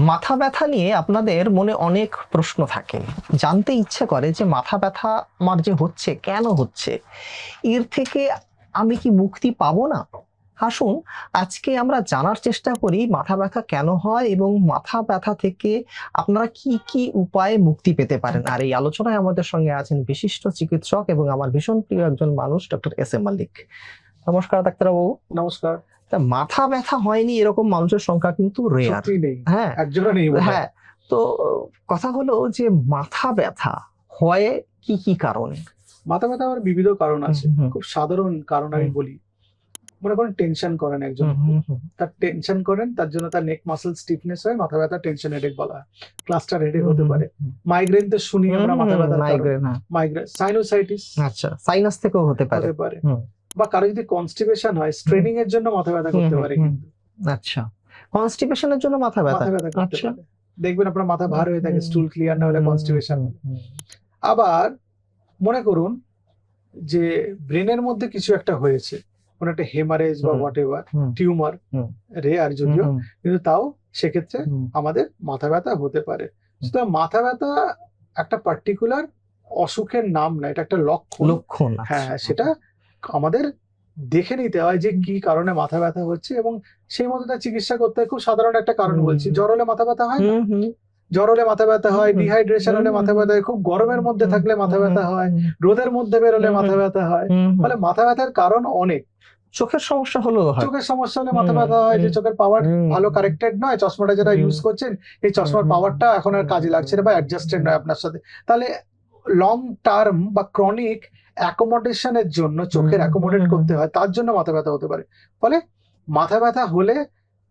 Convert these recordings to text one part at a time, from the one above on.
মাথা ব্যথা নিয়ে আপনাদের মনে অনেক প্রশ্ন থাকে। জানতে ইচ্ছে করে যে মাথা ব্যথা আমার যে হচ্ছে, কেন হচ্ছে? এর থেকে আমি কি মুক্তি পাবো না? আসুন, আজকে আমরা জানার চেষ্টা করি মাথা ব্যথা কেন হয় এবং মাথা ব্যথা থেকে আপনারা কি কি উপায়ে মুক্তি পেতে পারেন। আর এই আলোচনায় আমাদের সঙ্গে আছেন বিশিষ্ট চিকিৎসক এবং আমার ভীষণ প্রিয় একজন মানুষ, ডক্টর এস এম মালিক নমস্কার, ডাক্তারবাবু। নমস্কার। মাথা ব্যথা হয়নি এরকম মানুষের সংখ্যা কিন্তু রেয়ার হ্যাঁ। হ্যাঁ। তো কথা হলো যে মাথা ব্যথা হয় কি কি কারণে? মাথা ব্যথা হওয়ার বিবিধ কারণ আছে। খুব সাধারণ কারণ আমি বলি। মনে করেন টেনশন করেন একজন তার টেনশন করেন তার জন্য তার নেক মাসেল স্টিফনেস হয় মাথা ব্যথা টেনশন হেডেক বলা হয়। ক্লাস্টার হেডেক হতে পারে। মাইগ্রেন তো শুনি আমরা মাথা ব্যথা মাইগ্রেন মাইগ্রেন সাইনোসাইটিস আচ্ছা সাইনাস থেকেও হতে পারে। হতে পারে। বা কারও যদি কনস্টিপেশন হয় স্ট্রেনিং এর জন্য মাথা ব্যথা করতে পারে কিন্তু। আচ্ছা। কনস্টিপেশনের জন্য মাথা ব্যথা? মাথা ব্যথা করতে আচ্ছা। পারে। দেখবেন আপনার মাথা ভার হয়ে থাকে স্টুল ক্লিয়ার না হলে কনস্টিপেশন আবার মনে করুন যে ব্রেনের মধ্যে কিছু একটা হয়েছে। কোন একটা হেমারেজ বা হোয়াট এভার টিউমার রেয়ার যদিও কিন্তু তাও সেক্ষেত্রে আমাদের মাথা ব্যথা হতে পারে। সুতরাং মাথা ব্যথা একটা পার্টিকুলার অসুখের নাম না এটা একটা লক্ষণ। লক্ষণ আচ্ছা। হ্যাঁ সেটা আমাদের দেখে নিতে হয় যে কি কারণে মাথা ব্যথা হচ্ছে এবং সেই মতো তার চিকিৎসা করতে খুব সাধারণ একটা কারণ বলছি। জ্বর হলে মাথা ব্যথা হয় না? জ্বর হলে মাথা ব্যথা হয়। ডিহাইড্রেশন হলে মাথা ব্যথা হয় খুব গরমের মধ্যে থাকলে মাথা ব্যথা হয় রোদের মধ্যে বেরোলে মাথা। ব্যথা হয়। ফলে মাথা ব্যথার কারণ অনেক। চোখের সমস্যা হয়। চোখের সমস্যা হলে মাথা ব্যথা হয় যে চোখের পাওয়ার ভালো কারেক্টেড নয় চশমাটা যেটা ইউজ করছেন এই চশমার পাওয়ারটা এখন আর কাজে লাগছে না বা অ্যাডজাস্টেড নয় আপনার সাথে। তাহলে লং টার্ম বা ক্রনিক অ্যাকোমোডেশনের জন্য চোখের অ্যাকোমোডেট করতে হয় তার জন্য মাথা ব্যথা হতে পারে। ফলে মাথা ব্যথা হলে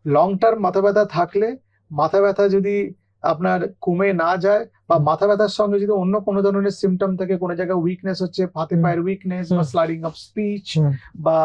লং টার্ম মাথা ব্যথা থাকলে মাথা ব্যথা যদি আপনার কমে না যায় বা মাথা ব্যথার সঙ্গে যদি অন্য কোনো ধরনের সিমটম থাকে কোনো জায়গায় উইকনেস হচ্ছে হাতে পায়ের উইকনেস বা স্লাইডিং অফ স্পিচ বা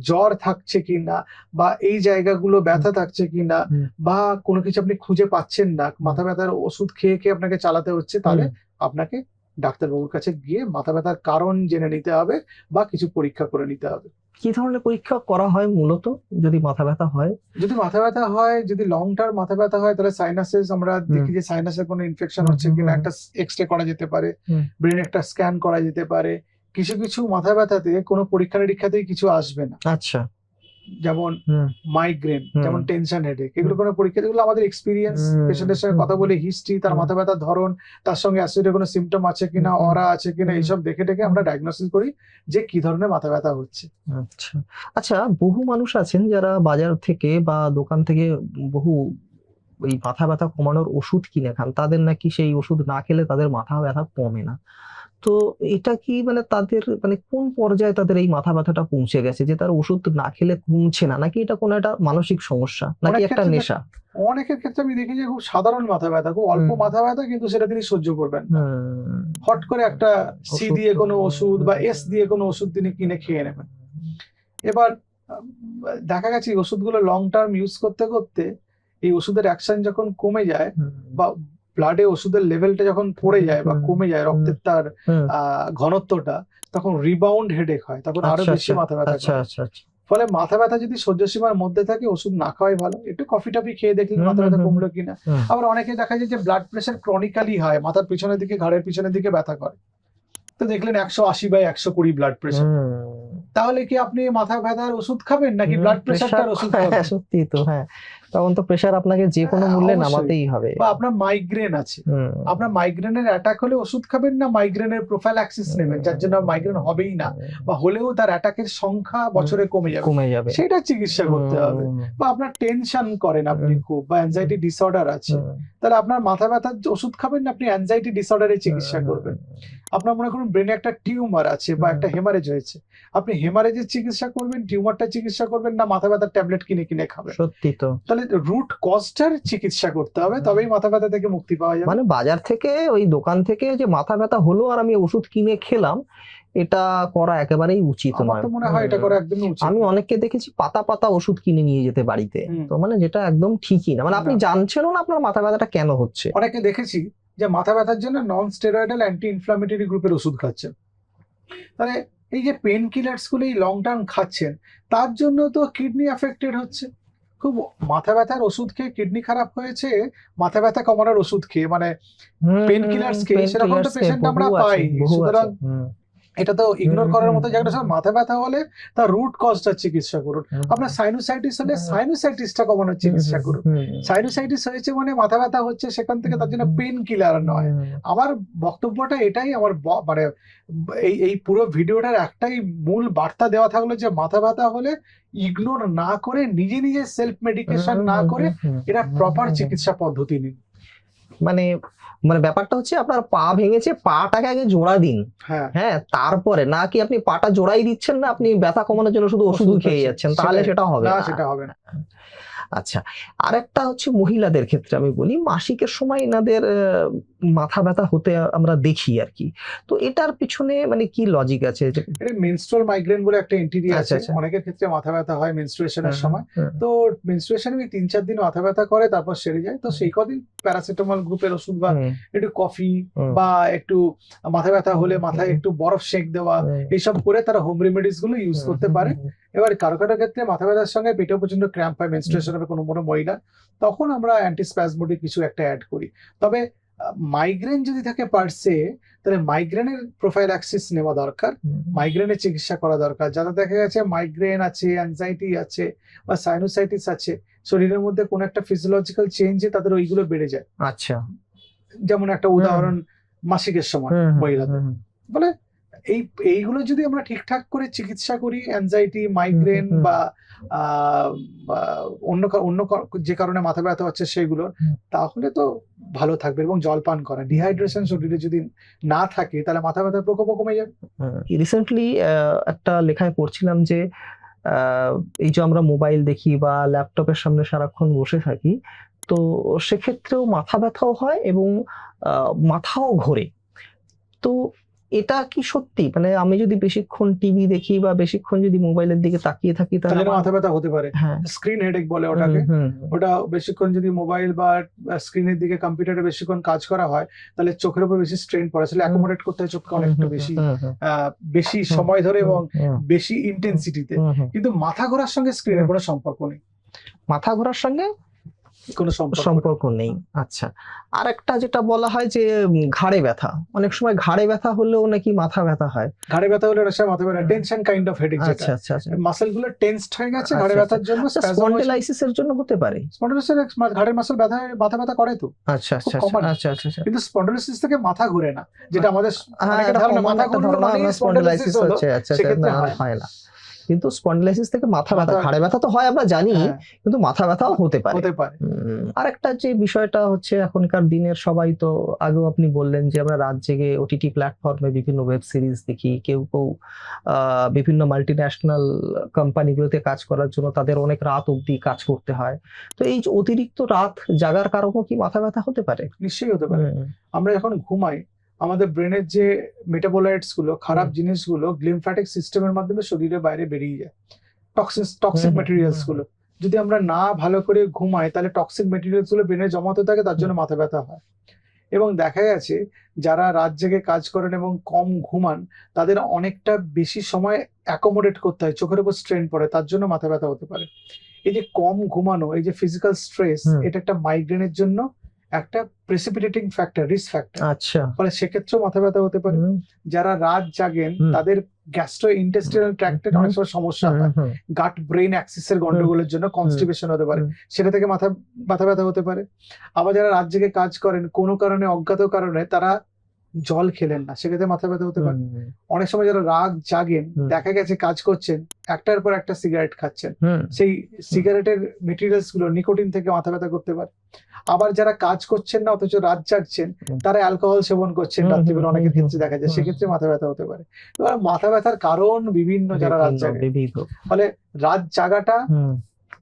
জ্বর থাকছে কিনা বা এই জায়গাগুলো ব্যথা থাকছে কিনা। বা কোনো কিছু আপনি খুঁজে পাচ্ছেন না মাথা ব্যথার ওষুধ খেয়ে খেয়ে আপনাকে চালাতে হচ্ছে তাহলে আপনাকে ডাক্তারবাবুর কাছে গিয়ে মাথা ব্যথার কারণ জেনে নিতে হবে বা কিছু পরীক্ষা করে নিতে হবে। কি ধরনের পরীক্ষা করা হয় মূলত যদি মাথা ব্যথা হয়? যদি মাথা ব্যথা হয় যদি লং টার্ম মাথা ব্যথা হয় তাহলে সাইনাসেস আমরা দেখি যে সাইনাসের কোনো ইনফেকশন হচ্ছে কিনা একটা এক্স রে করা যেতে পারে। ব্রেন একটা স্ক্যান করা যেতে পারে কিছু কিছু মাথা ব্যথাতে কোনো পরীক্ষা নিরীক্ষাতেই কিছু আসবে না। আচ্ছা। যেমন মাইগ্রেন যেমন টেনশন হেডেক এগুলো কোনো পরীক্ষা যেগুলো আমাদের এক্সপিরিয়েন্স পেশেন্টের সঙ্গে কথা বলে হিস্ট্রি তার মাথা ব্যথার ধরন তার সঙ্গে অ্যাসিডের কোনো সিমটম আছে কিনা। অরা আছে কিনা এইসব দেখে দেখে আমরা ডায়াগনোসিস করি যে কি ধরনের মাথা ব্যথা হচ্ছে। আচ্ছা। আচ্ছা বহু মানুষ আছেন যারা বাজার থেকে বা দোকান থেকে বহু এই মাথা ব্যথা কমানোর ওষুধ কিনে খান তাদের নাকি সেই ওষুধ না খেলে তাদের মাথা ব্যথা কমে না। তো এটা কি মানে তাদের মানে কোন পর্যায়ে তাদের এই মাথা ব্যথাটা পৌঁছে গেছে? যে তার ওষুধ না খেলে কমছে না? নাকি এটা কোনো একটা মানসিক সমস্যা? নাকি একটা নেশা? অনেকের ক্ষেত্রে আমি দেখি যে খুব সাধারণ মাথা ব্যথা খুব অল্প মাথা ব্যথা কিন্তু সেটা তিনি সহ্য করবেন হট করে একটা সি দিয়ে কোনো ওষুধ বা এস দিয়ে কোনো ওষুধ তিনি কিনে খেয়ে নেবেন। এবার দেখা গেছে এই ওষুধগুলো লং টার্ম ইউজ করতে করতে এই ওষুধের অ্যাকশন যখন কমে যায় বা ব্লাডে ওষুধের লেভেলটা যখন পড়ে যায় বা কমে যায় রক্তের তার আহ, ঘনত্বটা তখন রিবাউন্ড হেডেক হয় তখন আরও আচ্ছা, বেশি আচ্ছা, মাথা ব্যথা আচ্ছা আচ্ছা আচ্ছা। ফলে মাথা ব্যথা যদি সহ্য সীমার মধ্যে থাকে ওষুধ না খাওয়াই ভালো। একটু কফি টফি খেয়ে দেখলে মাথা ব্যথা। কমলো কিনা। আবার অনেকে দেখা যায় যে ব্লাড প্রেশার ক্রনিক্যালি হয় মাথার পিছনের দিকে ঘাড়ের পিছনের দিকে ব্যথা করে। তো দেখলেন একশো আশি বাই একশো কুড়ি ব্লাড প্রেশার। তাহলে কি আপনি মাথা ব্যথার ওষুধ খাবেন? নাকি ব্লাড প্রেশারটার ওষুধ খাবেন? সত্যি তো হ্যাঁ। তখন তো প্রেশার আপনাকে যে কোনো হ্যাঁ, মূল্যে নামাতেই হবে। বা আপনার মাইগ্রেন আছে। আপনার মাইগ্রেনের অ্যাটাক হলে ওষুধ খাবেন না মাইগ্রেনের প্রোফাইল্যাক্সিস নেবেন যার জন্য মাইগ্রেন হবেই না। বা হলেও তার অ্যাটাকের সংখ্যা বছরে কমে যাবে। কমে যাবে। সেটা চিকিৎসা করতে হবে। বা আপনার টেনশন করেন আপনি। খুব বা অ্যাংজাইটি ডিসঅর্ডার আছে। তাহলে আপনার মাথা ব্যথার ওষুধ খাবেন না আপনি অ্যাংজাইটি ডিসঅর্ডারের চিকিৎসা করবেন। আপনার মনে করুন ব্রেনে একটা টিউমার আছে বা একটা হেমারেজ হয়েছে। আপনি হেমারেজের চিকিৎসা করবেন টিউমারটা চিকিৎসা করবেন না মাথা ব্যথার ট্যাবলেট কিনে কিনে খাবেন। সত্যি তো। তাহলে রুট কজটার চিকিৎসা করতে হবে তবেই মাথা ব্যথা থেকে মুক্তি পাওয়া যাবে। মানে বাজার থেকে ওই দোকান থেকে যে মাথা ব্যথা হলো আর আমি ওষুধ কিনে খেলাম এটা করা একেবারেই উচিত নয়। মনে হয় এটা করা একদমই উচিত আমি অনেককে দেখেছি পাতা পাতা ওষুধ কিনে নিয়ে যেতে বাড়িতে। তো মানে যেটা একদম ঠিকই না। মানে আপনি। জানছেনও না আপনার মাথা ব্যথাটা কেন হচ্ছে। অনেকে দেখেছি যে মাথা ব্যথার জন্য নন স্টেরয়েডাল অ্যান্টি ইনফ্লামেটরি গ্রুপের ওষুধ খাচ্ছেন। তাহলে এই যে পেন কিলার্সগুলো এই লং টার্ম খাচ্ছেন তার জন্য তো কিডনি অ্যাফেক্টেড হচ্ছে। খুব মাথা ব্যথার ওষুধ খেয়ে কিডনি খারাপ হয়েছে মাথা ব্যথা কমানোর ওষুধ খেয়ে মানে পেন কিলার্স খেয়ে সেরকম তো পেশেন্ট আমরা পাই সুতরাং এটা তো ইগনোর করার মতো জায়গাটা। স্যার মাথা ব্যথা হলে তার রুট কজটা চিকিৎসা করুন। আপনার সাইনোসাইটিস হলে। সাইনোসাইটিসটা কমানোর চিকিৎসা করুন। সাইনোসাইটিস হয়েছে মানে মাথা ব্যথা হচ্ছে সেখান থেকে তার জন্য পেন কিলার নয়। আমার বক্তব্যটা এটাই আমার মানে এই এই পুরো ভিডিওটার একটাই মূল বার্তা দেওয়া থাকল যে মাথা ব্যথা হলে ইগনোর না করে নিজে নিজে সেলফ মেডিকেশন না করে এটা প্রপার চিকিৎসা পদ্ধতি নিন। মানে মানে ব্যাপারটা হচ্ছে আপনার পা ভেঙেছে পাটাকে আগে জোড়া দিন। হ্যাঁ। হ্যাঁ তারপরে না কি আপনি পাটা জোড়াই দিচ্ছেন না আপনি ব্যথা কমানোর জন্য শুধু ওষুধ খেয়ে যাচ্ছেন তাহলে সেটা হবে না। সেটা হবে না। আচ্ছা আরেকটা হচ্ছে মহিলাদের ক্ষেত্রে আমি বলি মাসিকের সময় এনাদের মাথা ব্যথা হতে আমরা দেখি আর কি। তো এটার পিছনে মানে কি লজিক আছে? মেনস্ট্রুয়াল মাইগ্রেন বলে একটা এন্টিটি আচ্ছা, আছে। আচ্ছা। অনেকের ক্ষেত্রে মাথা ব্যথা হয় মেনস্ট্রুয়েশনের সময়। তো মেনস্ট্রুয়েশনে তিন চার দিন মাথা ব্যথা করে তারপর সেরে যায়। তো সেই কদিন প্যারাসিটামল গ্রুপের ওষুধ বা একটু কফি বা একটু মাথা ব্যথা হলে মাথায় একটু বরফ শেক দেওয়া এইসব করে তারা হোম রেমেডিসগুলো ইউজ করতে পারে। এবার কারও কারও ক্ষেত্রে মাথা ব্যথার সঙ্গে পেটেও প্রচণ্ড ক্র্যাম্প হয় মেনস্ট্রুয়েশন হবে কোনো কোনো মহিলা তখন আমরা অ্যান্টিস্প্যাজমোডিক কিছু একটা অ্যাড করি। তবে মাইগ্রেন যদি থাকে পার্সে তাহলে মাইগ্রেনের প্রোফাইল অ্যাক্সিস নেওয়া দরকার মাইগ্রেনের চিকিৎসা করা দরকার। যারা দেখা গেছে মাইগ্রেন আছে অ্যাংজাইটি আছে বা সাইনোসাইটিস আছে শরীরের মধ্যে কোনো একটা ফিজিওলজিক্যাল চেঞ্জে তাদের ওইগুলো বেড়ে যায়। আচ্ছা। যেমন একটা উদাহরণ মাসিকের সময় মহিলাদের। বলে এই এইগুলো যদি আমরা ঠিকঠাক করে চিকিৎসা করি অ্যাংজাইটি মাইগ্রেন। বা অন্য অন্য যে কারণে মাথা ব্যথা হচ্ছে সেগুলোর তাহলে তো ভালো থাকবে এবং জল পান করা। ডিহাইড্রেশন শরীরে যদি না থাকে তাহলে মাথা ব্যথার প্রকোপও কমে যাবে। রিসেন্টলি একটা লেখায় পড়ছিলাম যে এই যে আমরা মোবাইল দেখি বা ল্যাপটপের সামনে সারাক্ষণ বসে থাকি তো সেক্ষেত্রেও মাথা ব্যথাও হয় এবং মাথাও ঘোরে। তো এটা কি সত্যি? মানে আমি যদি বেশিক্ষণ টিভি দেখি বা বেশিক্ষণ যদি মোবাইলের দিকে তাকিয়ে থাকি তাহলে তাহলে মাথা ব্যথা হতে পারে। হ্যাঁ। স্ক্রিন হেডেক বলে ওটাকে। ওটা বেশিক্ষণ যদি মোবাইল বা স্ক্রিনের দিকে কম্পিউটারে বেশিক্ষণ কাজ করা হয় তাহলে চোখের উপর বেশি স্ট্রেন পড়ে। আসলে অ্যাকোমোডেট করতে হয় চোখকে অনেকটা বেশি বেশি সময় ধরে এবং বেশি ইন্টেন্সিটিতে। কিন্তু মাথা ঘোরার সঙ্গে স্ক্রিনের। কোনো সম্পর্ক নেই। মাথা ঘোরার সঙ্গে কোনো সম্পর্ক নেই। আচ্ছা আর একটা যেটা বলা হয় যে ঘাড়ে ব্যথা অনেক সময় ঘাড়ে ব্যথা হলেও নাকি মাথা ব্যথা হয় ঘাড়ে ব্যথা হলে অনেক মাথা ব্যথা। টেনশন কাইন্ড অফ হেডেক আচ্ছা আচ্ছা আচ্ছা মাসেলগুলো টেন্সড হয়ে গেছে আচ্ছা, ঘাড়ে আচ্ছা। ব্যথার জন্য আচ্ছা স্পন্ডিলাইসিস এর জন্য হতে পারে স্পন্ডোলাইসিস ঘাড়ের মাসল ব্যথা মাথা ব্যথা করে তো আচ্ছা আচ্ছা আচ্ছা আচ্ছা আচ্ছা কিন্তু স্পন্ডোলাইসিস থেকে মাথা ঘুরে না যেটা আমাদের হ্যাঁ, মাথা spondylosis spondylitis হলো। হচ্ছে, আচ্ছা, আচ্ছা। হয় না কিন্তু স্পন্ডিলাইসিস থেকে মাথা ব্যথা ঘাড়ে ব্যথা তো হয় আমরা জানি হ্যাঁ, কিন্তু মাথা ব্যথাও হতে পারে। হতে পারে। উম, আরেকটা যে বিষয়টা হচ্ছে এখনকার দিনের সবাই তো আগেও আপনি বললেন যে আমরা রাত জেগে ওটিটি প্ল্যাটফর্মে বিভিন্ন ওয়েব সিরিজ দেখি কেউ কেউ আহ, বিভিন্ন মাল্টি ন্যাশনাল কোম্পানিগুলোতে কাজ করার জন্য তাদের অনেক রাত অবধি কাজ করতে হয়। তো এই যে অতিরিক্ত রাত জাগার কারণও কি মাথা ব্যথা হতে পারে? নিশ্চয়ই হতে পারে। আমরা যখন ঘুমাই আমাদের ব্রেনের যে মেটাবোলাইটসগুলো খারাপ জিনিসগুলো গ্লিমফ্যাটিক সিস্টেমের মাধ্যমে শরীরের বাইরে বেরিয়ে যায়। টক্সিক টক্সিক ম্যাটেরিয়ালসগুলো। যদি আমরা না ভালো করে ঘুমাই তাহলে টক্সিক ম্যাটেরিয়ালসগুলো ব্রেনে জমাতে থাকে তার জন্য মাথা ব্যথা হয়। এবং দেখা গেছে যারা রাত জেগে কাজ করেন এবং কম ঘুমান তাদের অনেকটা বেশি সময় অ্যাকোমোডেট করতে হয় চোখের উপর স্ট্রেন পড়ে তার জন্য মাথা ব্যথা হতে পারে। এই যে কম ঘুমানো এই যে ফিজিক্যাল স্ট্রেস এটা একটা মাইগ্রেনের জন্য একটা প্রেসিপিটেটিং ফ্যাক্টর রিস্ক ফ্যাক্টর আচ্ছা। ফলে সেক্ষেত্রেও মাথা ব্যথা হতে পারে। যারা রাত জাগেন তাদের গ্যাস্ট্রো ইন্টেস্টিনাল ট্র্যাক্টে অনেক সময় সমস্যা হয়। গাট ব্রেন অ্যাক্সিসের গন্ডগোলের জন্য কনস্টিপেশন হতে পারে। সেটা থেকে মাথা মাথা ব্যথা হতে পারে। আবার যারা রাত জেগে কাজ করেন কোনো কারণে অজ্ঞাত কারণে তারা জল খেলেন না সেক্ষেত্রে মাথা ব্যথা হতে পারে। অনেক সময় যারা রাগ জাগেন দেখা গেছে কাজ করছেন একটার পর একটা সিগারেট খাচ্ছেন। সেই সিগারেটের মেটেরিয়ালসগুলো নিকোটিন থেকে মাথা ব্যথা করতে পারে। আবার যারা কাজ করছেন না অথচ রাত জাগছেন তারা অ্যালকোহল সেবন করছেন রাত্রিবেলা অনেকের ক্ষেত্রে দেখা যায় সেক্ষেত্রে মাথা ব্যথা হতে পারে। এবার মাথা ব্যথার কারণ বিভিন্ন যারা রাত জাগে। ফলে রাত জাগাটা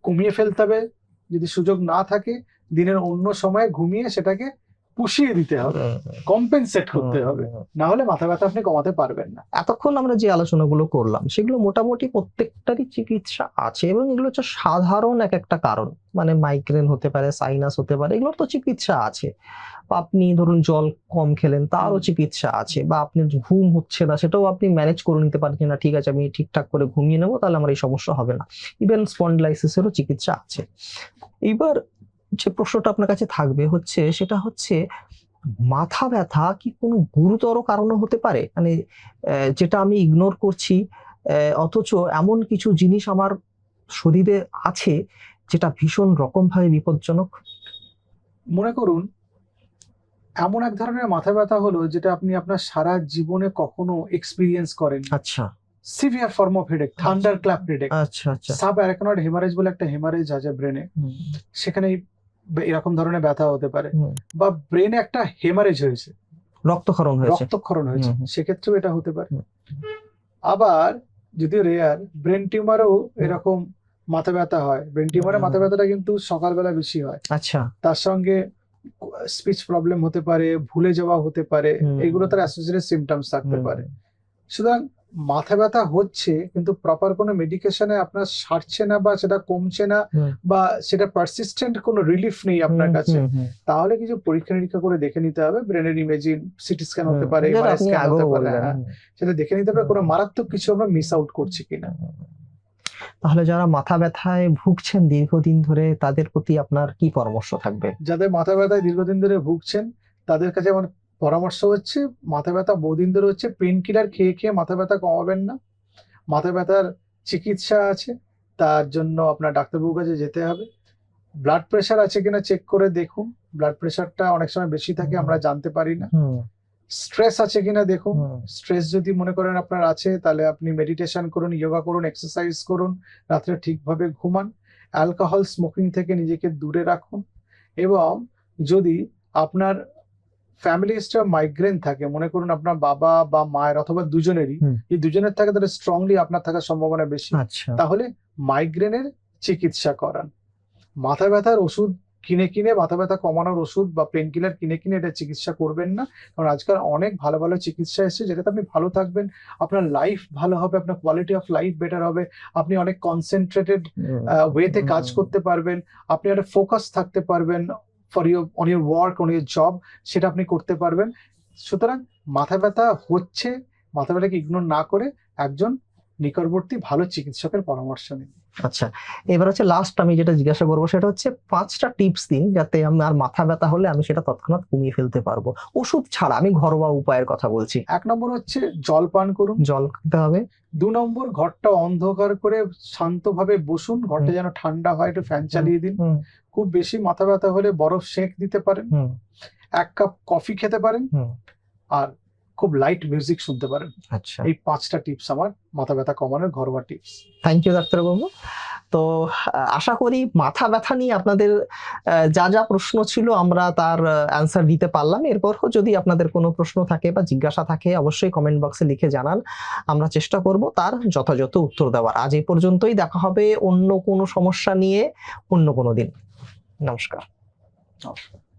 কমিয়ে ফেলতে হবে। যদি সুযোগ না থাকে দিনের অন্য সময়ে ঘুমিয়ে সেটাকে পুষিয়ে দিতে হবে কম্পেনসেট করতে হবে। না হলে মাথা ব্যথা আপনি কমাতে পারবেন না। এতক্ষণ আমরা যে আলোচনাগুলো করলাম সেগুলো মোটামুটি প্রত্যেকটারই চিকিৎসা আছে এবং এগুলো হচ্ছে সাধারণ এক একটা কারণ। মানে মাইগ্রেন হতে পারে সাইনাস হতে পারে এগুলোর তো চিকিৎসা আছে। বা আপনি ধরুন জল কম খেলেন তারও চিকিৎসা আছে। বা আপনি ঘুম হচ্ছে না সেটাও আপনি ম্যানেজ করে নিতে পারছেন না ঠিক আছে আমি ঠিকঠাক করে ঘুমিয়ে নেব তাহলে আমার এই সমস্যা হবে না। ইভেন স্পন্ডলাইসিসেরও চিকিৎসা আছে। এইবার যে প্রশ্নটা আপনার কাছে থাকবে হচ্ছে সেটা হচ্ছে মাথা ব্যথা কি কোনো গুরুতর কারণও হতে পারে? মানে যেটা আমি ইগনোর করছি অথচ এমন কিছু জিনিস আমার শরীরে আছে যেটা ভীষণ রকম ভাবে বিপজ্জনক? মনে করুন এমন এক ধরনের মাথা ব্যথা হলো যেটা আপনি আপনার সারা জীবনে কখনো এক্সপিরিয়েন্স করেন আচ্ছা। Severe form of headache thunder clap headache আচ্ছা আচ্ছা। সাব অ্যারাকনয়েড হেমারেজ বলে একটা হেমারেজ আছে ব্রেনে। সেখানে এরকম ধরনের ব্যথা হতে পারে। বা ব্রেনে একটা হেমারেজ হয়েছে। রক্তক্ষরণ হয়েছে। রক্তক্ষরণ হয়েছে। সেক্ষেত্রেও এটা হতে পারে। আবার যদিও রেয়ার ব্রেন টিউমারও এরকম মাথা ব্যথা হয়। ব্রেন টিউমারে। মাথা ব্যথাটা কিন্তু সকালবেলা বেশি হয়। আচ্ছা। তার সঙ্গে স্পিচ প্রবলেম হতে পারে ভুলে যাওয়া হতে পারে। এগুলো তার অ্যাসোসিয়েটেড সিমটমস থাকতে পারে। সুতরাং মাথা ব্যথা হচ্ছে কিন্তু প্রপার কোনো মেডিকেশনে আপনার সারছে না বা সেটা কমছে না বা সেটা পারসিস্টেন্ট কোনো রিলিফ নেই আপনার কাছে তাহলে কিছু পরীক্ষা নিরীক্ষা করে দেখে নিতে হবে। ব্রেনের ইমেজিং সিটি স্ক্যান হতে পারে হ্যাঁ। সেটা দেখে নিতে হবে কোনো মারাত্মক কিছু আমরা মিস আউট করছি কিনা। তাহলে যারা মাথা ব্যথায় ভুগছেন দীর্ঘদিন ধরে তাদের প্রতি আপনার কি পরামর্শ থাকবে? যাদের মাথা ব্যথায় দীর্ঘদিন ধরে ভুগছেন তাদের কাছে আমার পরামর্শ হচ্ছে মাথা ব্যথা বহুদিন ধরে হচ্ছে পেন কিলার খেয়ে খেয়ে মাথা ব্যথা কমাবেন না। মাথা ব্যথার চিকিৎসা আছে তার জন্য আপনার ডাক্তারবাবুর কাছে যেতে হবে। ব্লাড প্রেশার আছে কিনা চেক করে দেখুন। ব্লাড প্রেশারটা অনেক সময় বেশি থাকে আমরা জানতে পারি না। স্ট্রেস আছে কিনা দেখুন। স্ট্রেস যদি মনে করেন আপনার আছে তাহলে আপনি মেডিটেশন করুন যোগা করুন এক্সারসাইজ করুন রাত্রে ঠিকভাবে ঘুমান। অ্যালকোহল স্মোকিং থেকে নিজেকে দূরে রাখুন। এবং যদি আপনার ফ্যামিলি হিস্ট্রি মাইগ্রেন থাকে। মনে করুন আপনার বাবা বা মায়ের অথবা দুজনেরই। এই দুজনের থাকে তাহলে স্ট্রংলি আপনার থাকার সম্ভাবনা বেশি। আচ্ছা। তাহলে মাইগ্রেনের চিকিৎসা করান। মাথা ব্যথার ওষুধ কিনে কিনে মাথা ব্যথা কমানোর ওষুধ বা পেন কিলার কিনে কিনে এটা চিকিৎসা করবেন না। কারণ আজকাল অনেক ভালো ভালো চিকিৎসা এসেছে যেটাতে আপনি ভালো থাকবেন। আপনার লাইফ ভালো হবে আপনার কোয়ালিটি অফ লাইফ বেটার হবে। আপনি অনেক কনসেন্ট্রেটেড ওয়েতে কাজ করতে পারবেন। আপনি একটা ফোকাস থাকতে পারবেন। For your on your work on your job সেটা আপনি করতে পারবেন। সুতরাং মাথা ব্যথা হচ্ছে মাথা ব্যথাকে ইগনোর না করে একজন নিকটবর্তী ভালো চিকিৎসকের পরামর্শ নিন। আচ্ছা এবার হচ্ছে লাস্ট আমি যেটা জিজ্ঞাসা করব সেটা হচ্ছে পাঁচটা টিপস দিন যাতে আমার মাথা ব্যথা হলে আমি সেটা তৎক্ষণাৎ কমিয়ে ফেলতে পারব। ওষুধ ছাড়া আমি ঘরোয়া উপায়ের কথা বলছি। এক নম্বর হচ্ছে জল পান করুন। জল খেতে হবে। দু নম্বর ঘরটা অন্ধকার করে শান্তভাবে বসুন। ঘরটা যেন ঠান্ডা হয় একটু ফ্যান চালিয়ে দিন। খুব বেশি মাথা ব্যথা হলে বরফ সেঁক দিতে পারেন হুম, এক কাপ কফি খেতে পারেন আর খুব লাইট মিউজিক শুনতে পারেন। আচ্ছা। এই পাঁচটা টিপস আমার মাথা ব্যথা কমানোর ঘরোয়া টিপস থ্যাংক ইউ ডাক্তারবাবু। তো আশা করি মাথা ব্যথা নিয়ে আপনাদের যা যা প্রশ্ন ছিল আমরা তার অ্যান্সার দিতে পারলাম। এরপরও যদি আপনাদের কোনো প্রশ্ন থাকে বা জিজ্ঞাসা থাকে অবশ্যই কমেন্ট বক্সে লিখে জানান। আমরা চেষ্টা করব তার যথাযথ উত্তর দেওয়ার। আজ এই পর্যন্তই। দেখা হবে অন্য কোনো সমস্যা নিয়ে অন্য কোনো দিন। নমস্কার। নমস্কার।